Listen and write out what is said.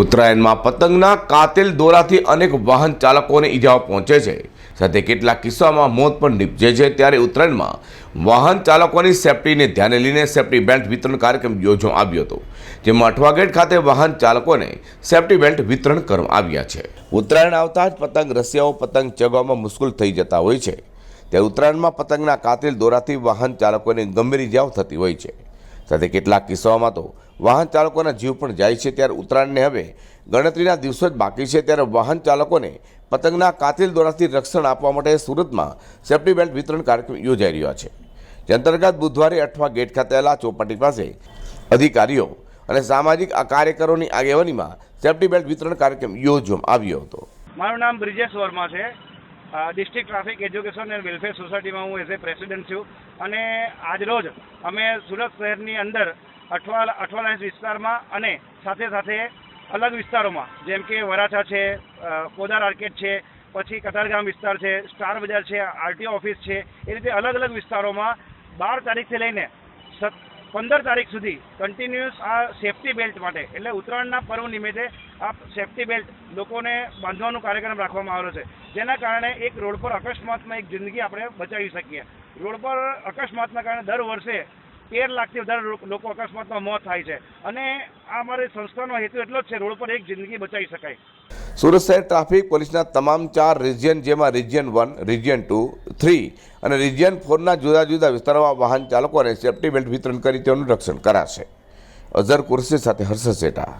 ઉત્તરાયણમાં પતંગના કાતિલ દોરાથી અનેક વાહન ચાલકોને ઈજાઓ પહોંચે છે. સાથે કેટલાક કિસ્સામાં મોત પણ નીપજે છે. ત્યારે ઉત્તરાયણમાં વાહન ચાલકોની સેફટીને ધ્યાને લઈને સેફટી બેલ્ટ વિતરણ કાર્યક્રમ યોજવામાં આવ્યો હતો, જેમાં અઠવાગેટ ખાતે વાહન ચાલકોને સેફટી બેલ્ટ વિતરણ કરવામાં આવ્યા છે. ઉત્તરાયણ આવતા જ પતંગ રસિયાઓ પતંગ ચગવામાં મુશ્કેલ થઈ જતા હોય છે. ત્યારે ઉત્તરાયણમાં પતંગના કાતિલ દોરાથી વાહન ચાલકોને ગંભીર ઇજાઓ થતી હોય છે. સાથે કેટલાક કિસ્સાઓમાં તો વાહન ચાલકોના જીવ પણ જાય છે ત્યારે ઉત્તરાયણને હવે ગણતરીના દિવસો જ બાકી છે ત્યારે વાહન ચાલકોને પતંગના કાતિલ દોરાથી રક્ષણ આપવા માટે સુરતમાં સેફ્ટી બેલ્ટ વિતરણ કાર્યક્રમ યોજાઈ રહ્યો છે. જે અંતર્ગત બુધવારે અઠવા ગેટ ખાતે આવેલા ચોપાટી પાસે અધિકારીઓ અને સામાજિક કાર્યકરોની આગેવાનીમાં સેફ્ટી બેલ્ટ વિતરણ કાર્યક્રમ યોજવામાં આવ્યો હતો. મારું નામ બ્રિજેશ વર્મા છે. District traffic education and welfare સોસાયટીમાં હું એઝ એ પ્રેસિડેન્ટ છું. અને આજરોજ અમે સુરત શહેરની અંદર અઠવા અઠવાલાઇન્સ વિસ્તારમાં અને સાથે સાથે અલગ વિસ્તારોમાં, જેમ કે વરાછા છે કોદાર આર્કેડ છે, પછી કતારગામ વિસ્તાર છે, સ્ટાર બજાર છે, આરટીઓ ઓફિસ છે, એ રીતે અલગ અલગ વિસ્તારોમાં બાર તારીખથી લઈને પંદર તારીખ સુધી કન્ટિન્યુઅસ આ સેફટી બેલ્ટ માટે, એટલે ઉત્તરાયણના પર્વ નિમિત્તે આ સેફટી બેલ્ટ લોકોને બાંધવાનો કાર્યક્રમ રાખવામાં આવ્યો છે. જેના કારણે એક રોડ પર અકસ્માતમાં એક જિંદગી આપણે બચાવી શકીએ. રોડ પર અકસ્માતના કારણે દર વર્ષે તેર લાખથી વધારે લોકો અકસ્માતમાં મોત થાય છે. અને આ અમારી સંસ્થાનો હેતુ એટલો જ છે, રોડ પર એક જિંદગી બચાવી શકાય. સુરત શહેર ટ્રાફિક પોલીસના તમામ ચાર રિજિયન, જેમાં region one, region two, three અને રિજિયન ફોરના જુદા જુદા વિસ્તારોમાં વાહન ચાલકોને સેફટી બેલ્ટ વિતરણ કરી તેનું રક્ષણ કરાશે. અઝર કુરશી સાથે હર્ષ સેટા.